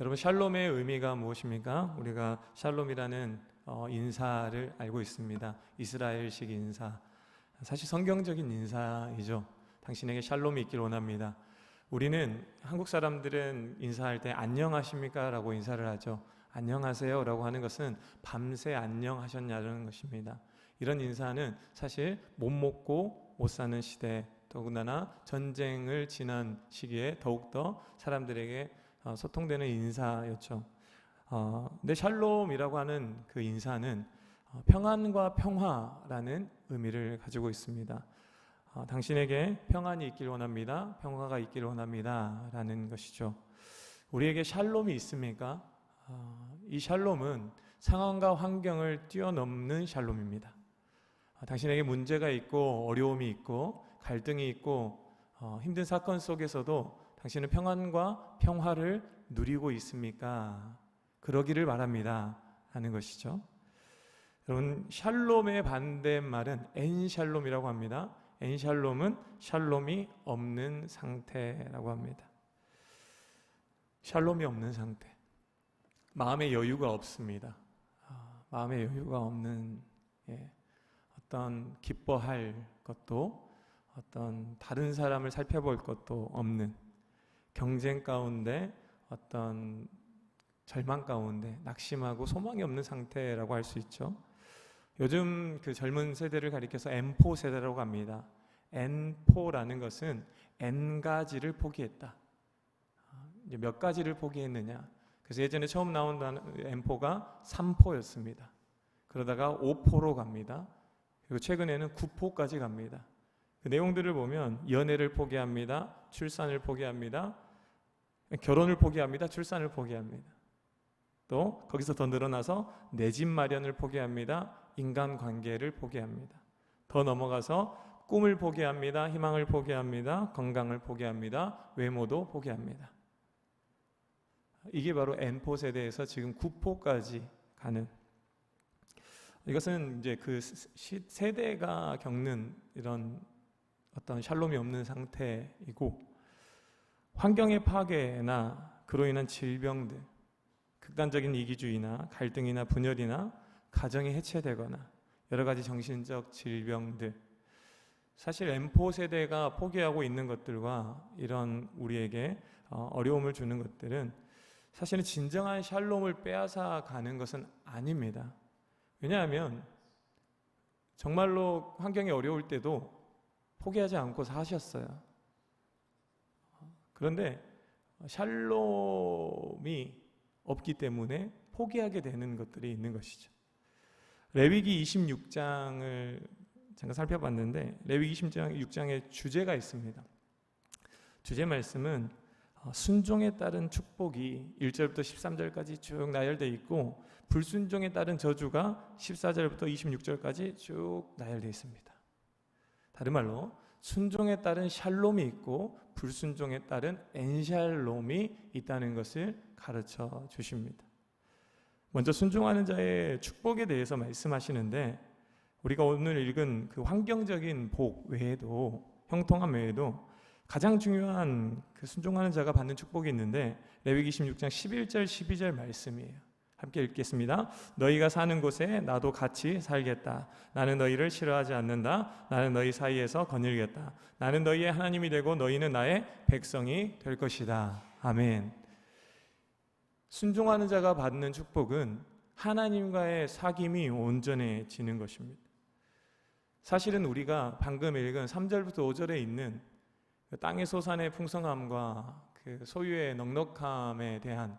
여러분 샬롬의 의미가 무엇입니까? 우리가 샬롬이라는 어, 인사를 알고 있습니다. 이스라엘식 인사. 사실 성경적인 인사이죠. 당신에게 샬롬이 있길 원합니다. 우리는 한국 사람들은 인사할 때 안녕하십니까라고 인사를 하죠. 안녕하세요라고 하는 것은 밤새 안녕하셨냐는 것입니다. 이런 인사는 사실 못 먹고 못 사는 시대 더군다나 전쟁을 지난 시기에 더욱더 사람들에게 어, 소통되는 인사였죠. 어, 근데 샬롬이라고 하는 그 인사는 어, 평안과 평화라는 의미를 가지고 있습니다. 어, 당신에게 평안이 있길 원합니다. 평화가 있길 원합니다 라는 것이죠. 우리에게 샬롬이 있습니까? 어, 이 샬롬은 상황과 환경을 뛰어넘는 샬롬입니다. 어, 당신에게 문제가 있고 어려움이 있고 갈등이 있고 어, 힘든 사건 속에서도 당신은 평안과 평화를 누리고 있습니까? 그러기를 바랍니다. 하는 것이죠. 여러분, 샬롬의 반대말은 엔샬롬이라고 합니다. 엔샬롬은 샬롬이 없는 상태라고 합니다. 샬롬이 없는 상태. 마음의 여유가 없습니다. 아, 마음의 여유가 없는 예, 어떤 기뻐할 것도 어떤 다른 사람을 살펴볼 것도 없는 경쟁 가운데 어떤 절망 가운데 낙심하고 소망이 없는 상태라고 할 수 있죠. 요즘 그 젊은 세대를 가리켜서 M4 세대라고 합니다. N4라는 것은 N 가지를 포기했다. 몇 가지를 포기했느냐? 그래서 예전에 처음 나온 M4가 3포였습니다. 그러다가 5포로 갑니다. 그리고 최근에는 9포까지 갑니다. 그 내용들을 보면 연애를 포기합니다. 출산을 포기합니다. 결혼을 포기합니다. 출산을 포기합니다. 또 거기서 더 늘어나서 내 집 마련을 포기합니다. 인간 관계를 포기합니다. 더 넘어가서 꿈을 포기합니다. 희망을 포기합니다. 건강을 포기합니다. 외모도 포기합니다. 이게 바로 N포 세대에서 지금 9포까지 가는 이것은 이제 그 세대가 겪는 이런 어떤 샬롬이 없는 상태이고 환경의 파괴나 그로 인한 질병들, 극단적인 이기주의나 갈등이나 분열이나 가정이 해체되거나 여러 가지 정신적 질병들 사실 M4 세대가 포기하고 있는 것들과 이런 우리에게 어, 어려움을 주는 것들은 사실은 진정한 샬롬을 빼앗아 가는 것은 아닙니다. 왜냐하면 정말로 환경이 어려울 때도 포기하지 않고 사셨어요. 그런데 샬롬이 없기 때문에 포기하게 되는 것들이 있는 것이죠. 레위기 26장을 잠깐 살펴봤는데 레위기 26장에 주제가 있습니다. 주제 말씀은 어, 순종에 따른 축복이 1절부터 13절까지 쭉 나열되어 있고 불순종에 따른 저주가 14절부터 26절까지 쭉 나열되어 있습니다. 다른 말로 순종에 따른 샬롬이 있고 불순종에 따른 엔샬롬이 있다는 것을 가르쳐 주십니다. 먼저 순종하는 자의 축복에 대해서 말씀하시는데 우리가 오늘 읽은 그 환경적인 복 외에도 형통함 외에도 가장 중요한 그 순종하는 자가 받는 축복이 있는데 레위기 16장 11절 12절 말씀이에요. 함께 읽겠습니다. 너희가 사는 곳에 나도 같이 살겠다. 나는 너희를 싫어하지 않는다. 나는 너희 사이에서 거닐겠다. 나는 너희의 하나님이 되고 너희는 나의 백성이 될 것이다. 아멘. 순종하는 자가 받는 축복은 하나님과의 사귐이 온전해지는 것입니다. 사실은 우리가 방금 읽은 3절부터 5절에 있는 그 땅의 소산의 풍성함과 그 소유의 넉넉함에 대한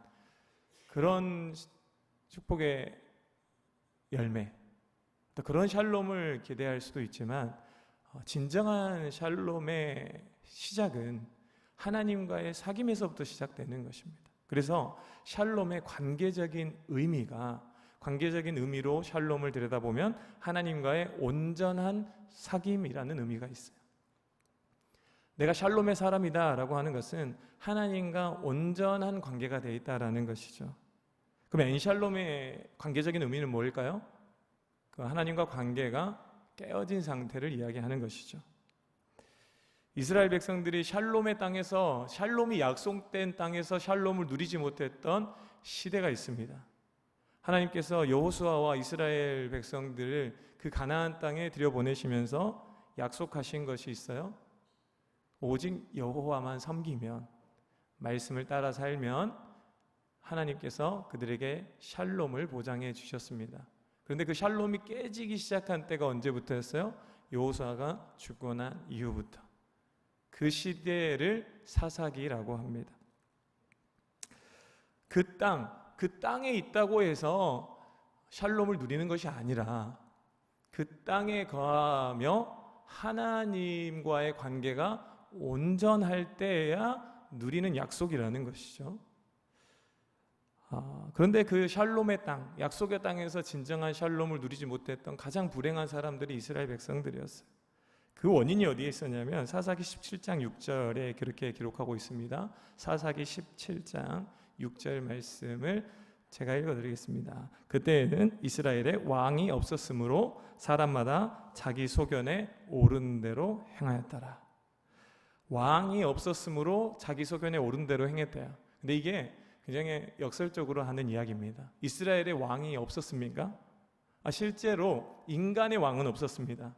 그런 축복의 열매, 또 그런 샬롬을 기대할 수도 있지만 어, 진정한 샬롬의 시작은 하나님과의 사귐에서부터 시작되는 것입니다. 그래서 샬롬의 관계적인 의미가 관계적인 의미로 샬롬을 들여다보면 하나님과의 온전한 사귐이라는 의미가 있어요. 내가 샬롬의 사람이다라고 하는 것은 하나님과 온전한 관계가 되어 있다라는 것이죠. 그럼 엔샬롬의 관계적인 의미는 뭘까요? 그 하나님과 관계가 깨어진 상태를 이야기하는 것이죠. 이스라엘 백성들이 샬롬의 땅에서 샬롬이 약속된 땅에서 샬롬을 누리지 못했던 시대가 있습니다. 하나님께서 여호수아와 이스라엘 백성들을 그 가나안 땅에 들여보내시면서 약속하신 것이 있어요. 오직 여호와만 섬기면 말씀을 따라 살면 하나님께서 그들에게 샬롬을 보장해 주셨습니다. 그런데 그 샬롬이 깨지기 시작한 때가 언제부터였어요? 여호수아가 죽고 난 이후부터. 그 시대를 사사기라고 합니다. 그 땅, 그 땅에 있다고 해서 샬롬을 누리는 것이 아니라 그 땅에 거하며 하나님과의 관계가 온전할 때야 누리는 약속이라는 것이죠. 아, 그런데 그 샬롬의 땅, 약속의 땅에서 진정한 샬롬을 누리지 못했던 가장 불행한 사람들이 이스라엘 백성들이었어요. 그 원인이 어디에 있었냐면 사사기 17장 6절에 그렇게 기록하고 있습니다. 사사기 17장 6절 말씀을 제가 읽어드리겠습니다. 그때에는 이스라엘에 왕이 없었으므로 사람마다 자기 소견에 옳은 대로 행하였더라. 왕이 없었으므로 자기 소견에 옳은 대로 행했대요. 근데 이게 굉장히 역설적으로 하는 이야기입니다. 이스라엘에 왕이 없었습니까? 아, 실제로 인간의 왕은 없었습니다.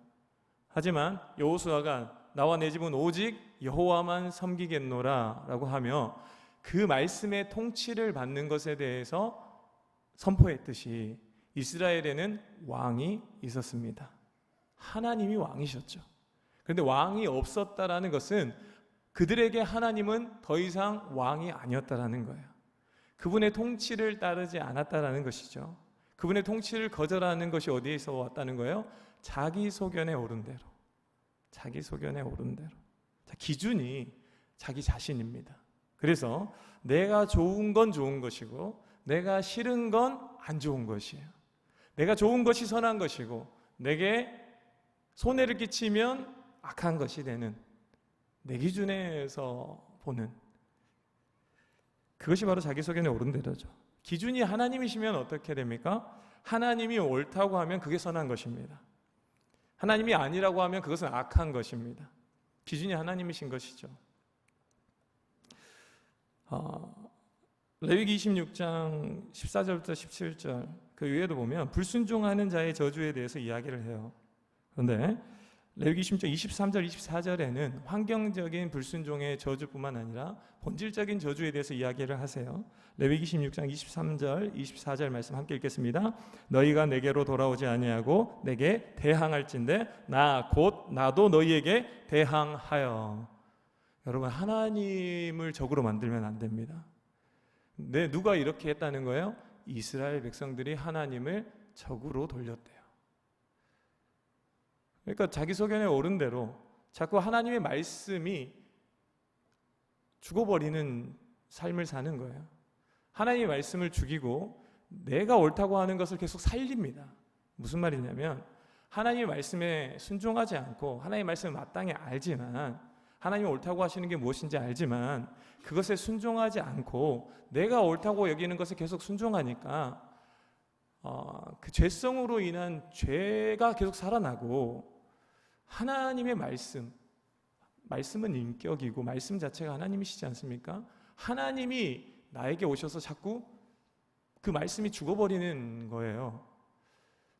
하지만 여호수아가 나와 내 집은 오직 여호와만 섬기겠노라라고 하며 그 말씀의 통치를 받는 것에 대해서 선포했듯이 이스라엘에는 왕이 있었습니다. 하나님이 왕이셨죠. 그런데 왕이 없었다라는 것은 그들에게 하나님은 더 이상 왕이 아니었다라는 거예요. 그분의 통치를 따르지 않았다라는 것이죠. 그분의 통치를 거절하는 것이 어디에서 왔다는 거예요? 자기 소견에 오른 대로. 자기 소견에 오른 대로. 자, 기준이 자기 자신입니다. 그래서 내가 좋은 건 좋은 것이고 내가 싫은 건 안 좋은 것이에요. 내가 좋은 것이 선한 것이고 내게 손해를 끼치면 악한 것이 되는 내 기준에서 보는 그것이 바로 자기 소견에 오른 대로죠. 기준이 하나님이시면 어떻게 됩니까? 하나님이 옳다고 하면 그게 선한 것입니다. 하나님이 아니라고 하면 그것은 악한 것입니다. 기준이 하나님이신 것이죠. 어, 레위기 26장 14절부터 17절 그 위에도 보면 불순종하는 자의 저주에 대해서 이야기를 해요. 그런데 레위기 16장 23절 24절에는 환경적인 불순종의 저주뿐만 아니라 본질적인 저주에 대해서 이야기를 하세요. 레위기 16장 23절 24절 말씀 함께 읽겠습니다. 너희가 내게로 돌아오지 아니하고 내게 대항할진대 나 곧 나도 너희에게 대항하여 여러분 하나님을 적으로 만들면 안 됩니다. 네, 누가 이렇게 했다는 거예요? 이스라엘 백성들이 하나님을 적으로 돌렸대요. 그러니까 자기 소견에 오른 대로 자꾸 하나님의 말씀이 죽어버리는 삶을 사는 거예요. 하나님의 말씀을 죽이고 내가 옳다고 하는 것을 계속 살립니다. 무슨 말이냐면 하나님의 말씀에 순종하지 않고 하나님의 말씀을 마땅히 알지만 하나님이 옳다고 하시는 게 무엇인지 알지만 그것에 순종하지 않고 내가 옳다고 여기는 것에 계속 순종하니까 어, 그 죄성으로 인한 죄가 계속 살아나고 하나님의 말씀, 말씀은 인격이고 말씀 자체가 하나님이시지 않습니까? 하나님이 나에게 오셔서 자꾸 그 말씀이 죽어버리는 거예요.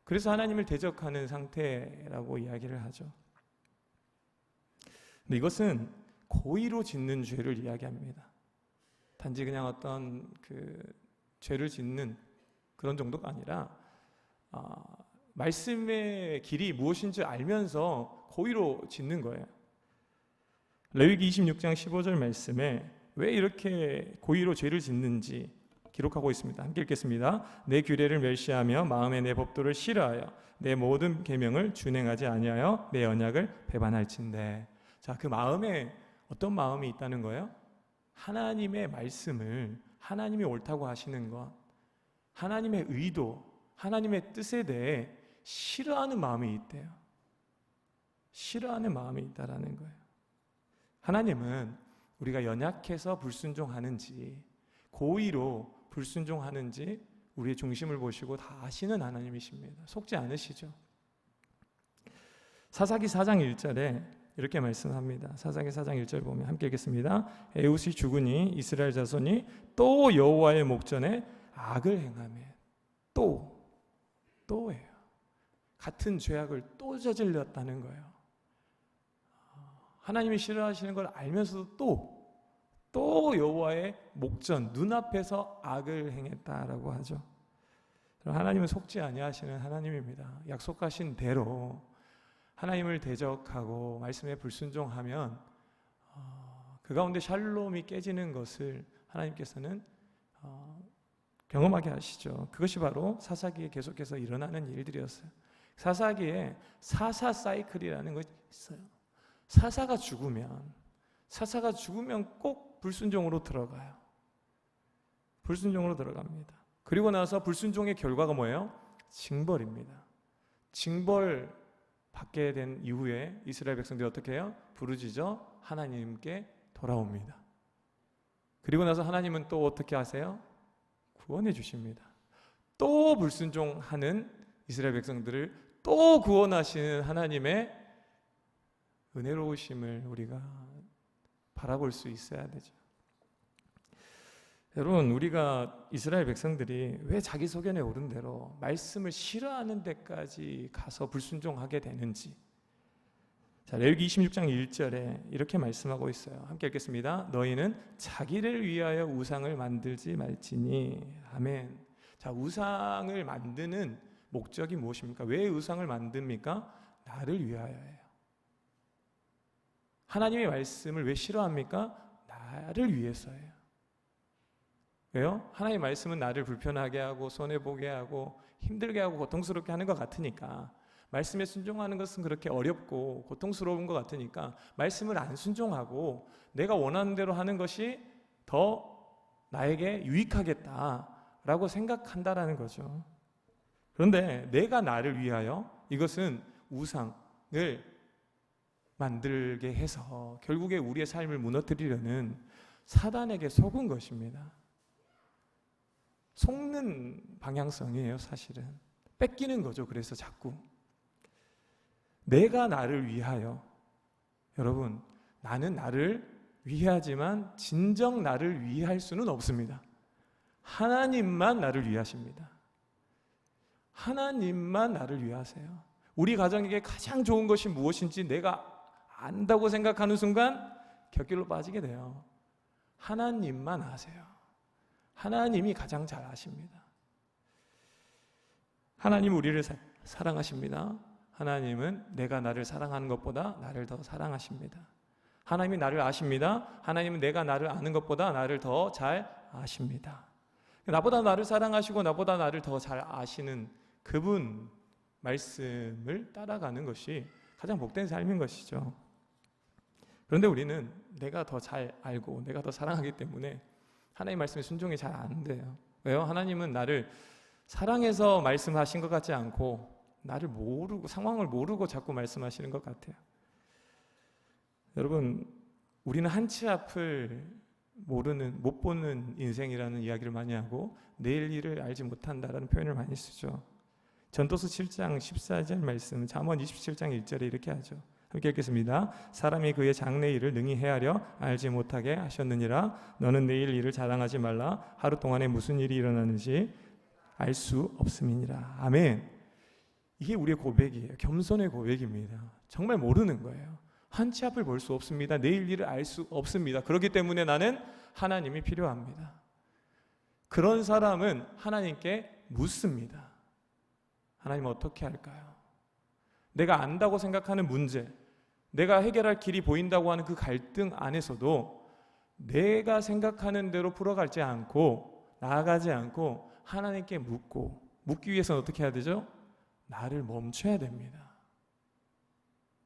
그래서 하나님을 대적하는 상태라고 이야기를 하죠. 근데 이것은 고의로 짓는 죄를 이야기합니다. 단지 그냥 어떤 그 죄를 짓는 그런 정도가 아니라 아, 말씀의 길이 무엇인지 알면서 고의로 짓는 거예요. 레위기 26장 15절 말씀에 왜 이렇게 고의로 죄를 짓는지 기록하고 있습니다. 함께 읽겠습니다. 내 규례를 멸시하며 마음에 내 법도를 싫어하여 내 모든 계명을 준행하지 아니하여 내 언약을 배반할진대. 자, 그 마음에 어떤 마음이 있다는 거예요? 하나님의 말씀을 하나님이 옳다고 하시는 것, 하나님의 의도, 하나님의 뜻에 대해 싫어하는 마음이 있대요. 싫어하는 마음이 있다라는 거예요. 하나님은 우리가 연약해서 불순종하는지 고의로 불순종하는지 우리의 중심을 보시고 다 아시는 하나님이십니다. 속지 않으시죠? 사사기 4장 1절에 이렇게 말씀합니다. 사사기 4장 1절 보면 함께 읽겠습니다. 에웃이 죽으니 이스라엘 자손이 또 여호와의 목전에 악을 행하며 또 또예요. 같은 죄악을 또 저질렀다는 거예요. 하나님이 싫어하시는 걸 알면서도 또 또 여호와의 목전 눈앞에서 악을 행했다라고 하죠. 하나님은 속지 아니하시는 하나님입니다. 약속하신 대로 하나님을 대적하고 말씀에 불순종하면 어, 그 가운데 샬롬이 깨지는 것을 하나님께서는 어, 경험하게 하시죠. 그것이 바로 사사기에 계속해서 일어나는 일들이었어요. 사사기에 사사 사이클이라는 것이 있어요. 사사가 죽으면 사사가 죽으면 꼭 불순종으로 들어가요. 불순종으로 들어갑니다. 그리고 나서 불순종의 결과가 뭐예요? 징벌입니다. 징벌 받게 된 이후에 이스라엘 백성들이 어떻게 해요? 부르짖어 하나님께 돌아옵니다. 그리고 나서 하나님은 또 어떻게 하세요? 구원해 주십니다. 또 불순종하는 이스라엘 백성들을 또 구원하시는 하나님의 은혜로우심을 우리가 바라볼 수 있어야 되죠. 여러분, 우리가 이스라엘 백성들이 왜 자기 소견에 오른 대로 말씀을 싫어하는 데까지 가서 불순종하게 되는지. 자, 레위기 26장 1절에 이렇게 말씀하고 있어요. 함께 읽겠습니다. 너희는 자기를 위하여 우상을 만들지 말지니. 아멘. 자, 우상을 만드는 목적이 무엇입니까? 왜 우상을 만듭니까? 나를 위하여예요. 하나님의 말씀을 왜 싫어합니까? 나를 위해서예요. 왜요? 하나님의 말씀은 나를 불편하게 하고 손해 보게 하고 힘들게 하고 고통스럽게 하는 것 같으니까 말씀에 순종하는 것은 그렇게 어렵고 고통스러운 것 같으니까 말씀을 안 순종하고 내가 원하는 대로 하는 것이 더 나에게 유익하겠다라고 생각한다라는 거죠. 그런데 내가 나를 위하여 이것은 우상을 만들게 해서 결국에 우리의 삶을 무너뜨리려는 사단에게 속은 것입니다. 속는 방향성이에요, 사실은. 뺏기는 거죠, 그래서 자꾸. 내가 나를 위하여. 여러분, 나는 나를 위하지만 진정 나를 위할 수는 없습니다. 하나님만 나를 위하십니다. 하나님만 나를 위하세요. 우리 가정에게 가장 좋은 것이 무엇인지 내가 안다고 생각하는 순간 곁길로 빠지게 돼요. 하나님만 아세요. 하나님이 가장 잘 아십니다. 하나님 우리를 사, 사랑하십니다. 하나님은 내가 나를 사랑하는 것보다 나를 더 사랑하십니다. 하나님이 나를 아십니다. 하나님은 내가 나를 아는 것보다 나를 더 잘 아십니다. 나보다 나를 사랑하시고 나보다 나를 더 잘 아시는 그분 말씀을 따라가는 것이 가장 복된 삶인 것이죠. 그런데 우리는 내가 더 잘 알고 내가 더 사랑하기 때문에 하나님 말씀에 순종이 잘 안 돼요. 왜요? 하나님은 나를 사랑해서 말씀하신 것 같지 않고 나를 모르고 상황을 모르고 자꾸 말씀하시는 것 같아요. 여러분, 우리는 한치 앞을 모르는 못 보는 인생이라는 이야기를 많이 하고 내일 일을 알지 못한다라는 표현을 많이 쓰죠. 전도서 7장 14절 말씀, 잠언 27장 1절에 이렇게 하죠. 함께 읽겠습니다. 사람이 그의 장래 일을 능히 헤아려 알지 못하게 하셨느니라. 너는 내일 일을 자랑하지 말라. 하루 동안에 무슨 일이 일어나는지 알 수 없음이니라. 아멘. 이게 우리의 고백이에요. 겸손의 고백입니다. 정말 모르는 거예요. 한치 앞을 볼 수 없습니다. 내일 일을 알 수 없습니다. 그렇기 때문에 나는 하나님이 필요합니다. 그런 사람은 하나님께 묻습니다. 하나님 어떻게 할까요? 내가 안다고 생각하는 문제, 내가 해결할 길이 보인다고 하는 그 갈등 안에서도 내가 생각하는 대로 풀어가지 않고 나아가지 않고 하나님께 묻고 묻기 위해서는 어떻게 해야 되죠? 나를 멈춰야 됩니다.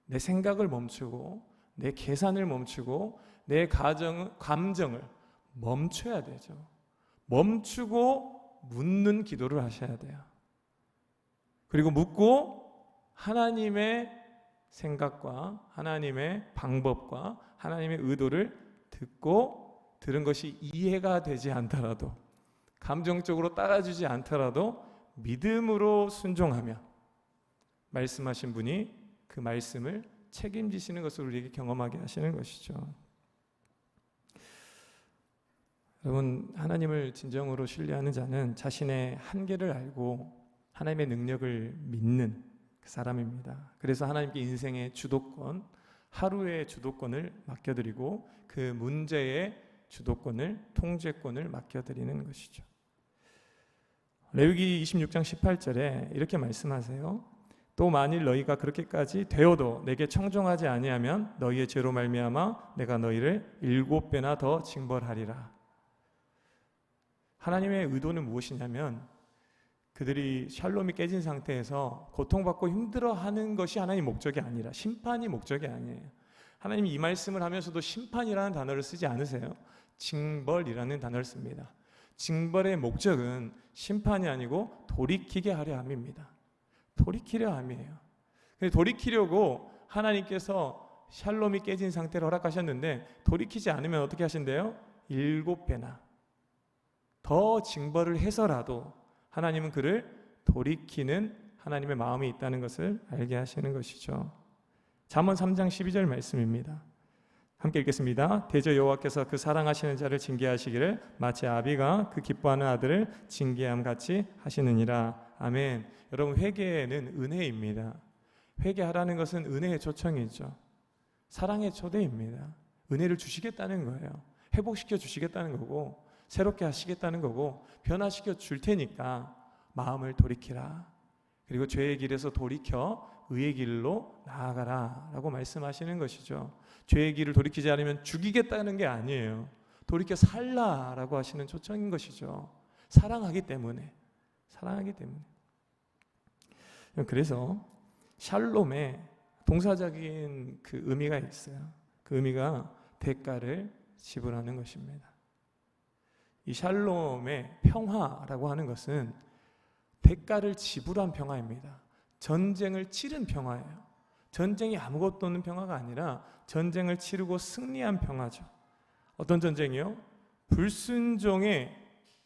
내 생각을 멈추고 내 계산을 멈추고 내 가정 감정을 멈춰야 되죠. 멈추고 묻는 기도를 하셔야 돼요. 그리고 묻고 하나님의 생각과 하나님의 방법과 하나님의 의도를 듣고 들은 것이 이해가 되지 않더라도 감정적으로 따라주지 않더라도 믿음으로 순종하며 말씀하신 분이 그 말씀을 책임지시는 것을 우리에게 경험하게 하시는 것이죠. 여러분 하나님을 진정으로 신뢰하는 자는 자신의 한계를 알고 하나님의 능력을 믿는 그 사람입니다. 그래서 하나님께 인생의 주도권, 하루의 주도권을 맡겨드리고 그 문제의 주도권을 통제권을 맡겨드리는 것이죠. 레위기 26장 18절에 이렇게 말씀하세요. 또 만일 너희가 그렇게까지 되어도 내게 청종하지 아니하면 너희의 죄로 말미암아 내가 너희를 일곱 배나 더 징벌하리라. 하나님의 의도는 무엇이냐면 그들이 샬롬이 깨진 상태에서 고통받고 힘들어하는 것이 하나님 목적이 아니라 심판이 목적이 아니에요. 하나님이 이 말씀을 하면서도 심판이라는 단어를 쓰지 않으세요. 징벌이라는 단어를 씁니다. 징벌의 목적은 심판이 아니고 돌이키게 하려 함입니다. 돌이키려 함이에요. 돌이키려고 하나님께서 샬롬이 깨진 상태를 허락하셨는데 돌이키지 않으면 어떻게 하신대요? 일곱 배나 더 징벌을 해서라도 하나님은 그를 돌이키는 하나님의 마음이 있다는 것을 알게 하시는 것이죠. 잠언 3장 12절 말씀입니다. 함께 읽겠습니다. 대저 여호와께서 그 사랑하시는 자를 징계하시기를 마치 아비가 그 기뻐하는 아들을 징계함 같이 하시느니라. 아멘. 여러분 회개는 은혜입니다. 회개하라는 것은 은혜의 초청이죠. 사랑의 초대입니다. 은혜를 주시겠다는 거예요. 회복시켜 주시겠다는 거고 새롭게 하시겠다는 거고 변화시켜 줄 테니까 마음을 돌이키라. 그리고 죄의 길에서 돌이켜 의의 길로 나아가라 라고 말씀하시는 것이죠. 죄의 길을 돌이키지 않으면 죽이겠다는 게 아니에요. 돌이켜 살라 라고 하시는 초청인 것이죠. 사랑하기 때문에 사랑하기 때문에. 그래서 샬롬의 동사적인 그 의미가 있어요. 그 의미가 대가를 지불하는 것입니다. 이 샬롬의 평화라고 하는 것은 대가를 지불한 평화입니다. 전쟁을 치른 평화예요. 전쟁이 아무것도 없는 평화가 아니라 전쟁을 치르고 승리한 평화죠. 어떤 전쟁이요? 불순종에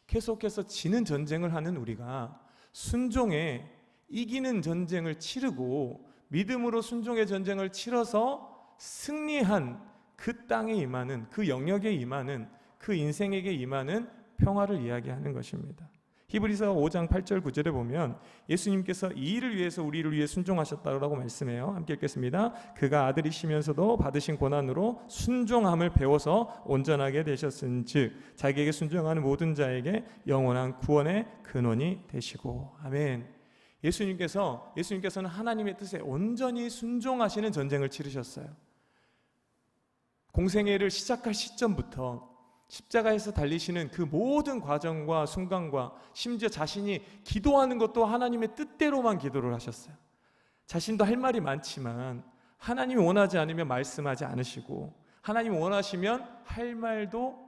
계속해서 지는 전쟁을 하는 우리가 순종에 이기는 전쟁을 치르고 믿음으로 순종의 전쟁을 치러서 승리한 그 땅에 임하는 그 영역에 임하는 그 인생에게 임하는 평화를 이야기하는 것입니다. 히브리서 5장 8절 9절에 보면 예수님께서 이 일을 위해서 우리를 위해 순종하셨다고 말씀해요. 함께 읽겠습니다. 그가 아들이시면서도 받으신 고난으로 순종함을 배워서 온전하게 되셨은즉 자기에게 순종하는 모든 자에게 영원한 구원의 근원이 되시고 아멘. 예수님께서 예수님께서는 하나님의 뜻에 온전히 순종하시는 전쟁을 치르셨어요. 공생애를 시작할 시점부터 십자가에서 달리시는 그 모든 과정과 순간과 심지어 자신이 기도하는 것도 하나님의 뜻대로만 기도를 하셨어요. 자신도 할 말이 많지만 하나님이 원하지 않으면 말씀하지 않으시고 하나님이 원하시면 할 말도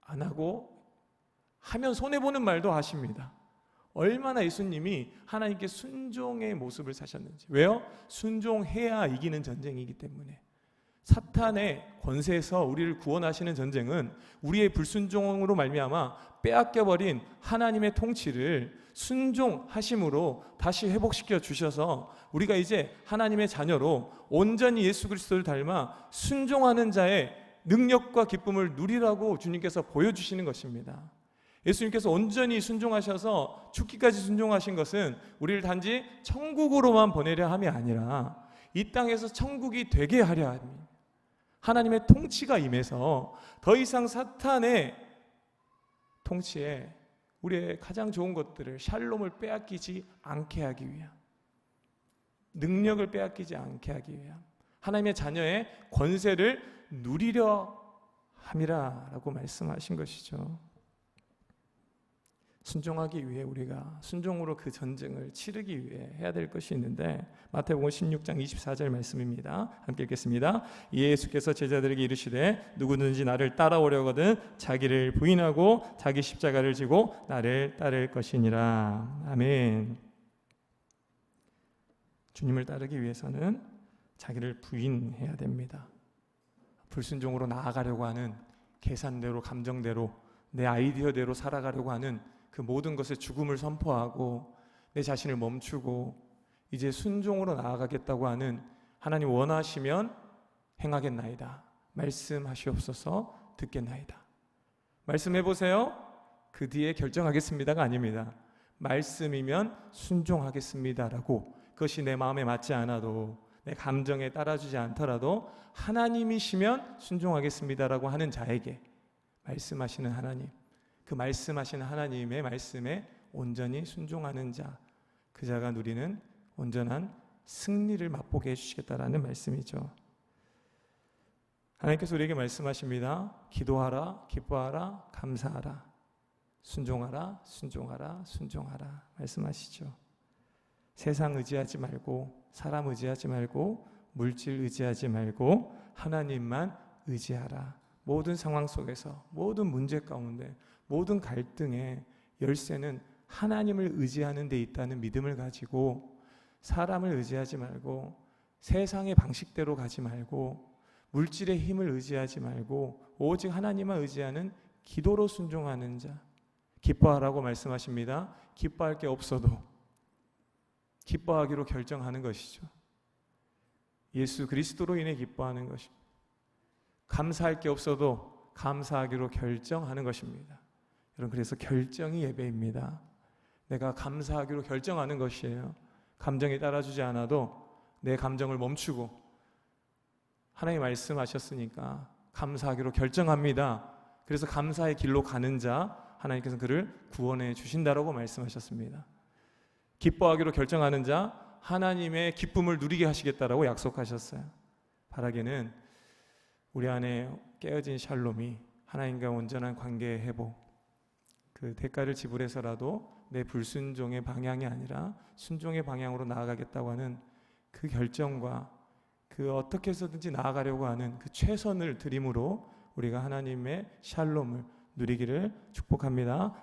안 하고 하면 손해 보는 말도 하십니다. 얼마나 예수님이 하나님께 순종의 모습을 사셨는지. 왜요? 순종해야 이기는 전쟁이기 때문에. 사탄의 권세에서 우리를 구원하시는 전쟁은 우리의 불순종으로 말미암아 빼앗겨 버린 하나님의 통치를 순종하심으로 다시 회복시켜 주셔서 우리가 이제 하나님의 자녀로 온전히 예수 그리스도를 닮아 순종하는 자의 능력과 기쁨을 누리라고 주님께서 보여주시는 것입니다. 예수님께서 온전히 순종하셔서 죽기까지 순종하신 것은 우리를 단지 천국으로만 보내려 함이 아니라 이 땅에서 천국이 되게 하려 합니다. 하나님의 통치가 임해서 더 이상 사탄의 통치에 우리의 가장 좋은 것들을 샬롬을 빼앗기지 않게 하기 위함. 능력을 빼앗기지 않게 하기 위함. 하나님의 자녀의 권세를 누리려 함이라라고 말씀하신 것이죠. 순종하기 위해 우리가 순종으로 그 전쟁을 치르기 위해 해야 될 것이 있는데 마태복음 16장 24절 말씀입니다. 함께 읽겠습니다. 예수께서 제자들에게 이르시되 누구든지 나를 따라오려거든 자기를 부인하고 자기 십자가를 지고 나를 따를 것이니라. 아멘. 주님을 따르기 위해서는 자기를 부인해야 됩니다. 불순종으로 나아가려고 하는 계산대로 감정대로 내 아이디어대로 살아가려고 하는 그 모든 것에 죽음을 선포하고 내 자신을 멈추고 이제 순종으로 나아가겠다고 하는 하나님 원하시면 행하겠나이다. 말씀하시옵소서 듣겠나이다. 말씀해 보세요. 그 뒤에 결정하겠습니다가 아닙니다. 말씀이면 순종하겠습니다라고 그것이 내 마음에 맞지 않아도 내 감정에 따라주지 않더라도 하나님이시면 순종하겠습니다라고 하는 자에게 말씀하시는 하나님 그 말씀하시는 하나님의 말씀에 온전히 순종하는 자 그 자가 누리는 온전한 승리를 맛보게 해주시겠다라는 말씀이죠. 하나님께서 우리에게 말씀하십니다. 기도하라, 기뻐하라, 감사하라, 순종하라, 순종하라, 순종하라 말씀하시죠. 세상 의지하지 말고 사람 의지하지 말고 물질 의지하지 말고 하나님만 의지하라. 모든 상황 속에서 모든 문제 가운데 모든 갈등의 열쇠는 하나님을 의지하는 데 있다는 믿음을 가지고 사람을 의지하지 말고 세상의 방식대로 가지 말고 물질의 힘을 의지하지 말고 오직 하나님만 의지하는 기도로 순종하는 자 기뻐하라고 말씀하십니다. 기뻐할 게 없어도 기뻐하기로 결정하는 것이죠. 예수 그리스도로 인해 기뻐하는 것입니다. 감사할 게 없어도 감사하기로 결정하는 것입니다. 여러분 그래서 결정이 예배입니다. 내가 감사하기로 결정하는 것이에요. 감정이 따라주지 않아도 내 감정을 멈추고 하나님 말씀하셨으니까 감사하기로 결정합니다. 그래서 감사의 길로 가는 자 하나님께서 그를 구원해 주신다라고 말씀하셨습니다. 기뻐하기로 결정하는 자 하나님의 기쁨을 누리게 하시겠다라고 약속하셨어요. 바라기는 우리 안에 깨어진 샬롬이 하나님과 온전한 관계의 회복 그 대가를 지불해서라도 내 불순종의 방향이 아니라 순종의 방향으로 나아가겠다고 하는 그 결정과 그 어떻게 해서든지 나아가려고 하는 그 최선을 드림으로 우리가 하나님의 샬롬을 누리기를 축복합니다.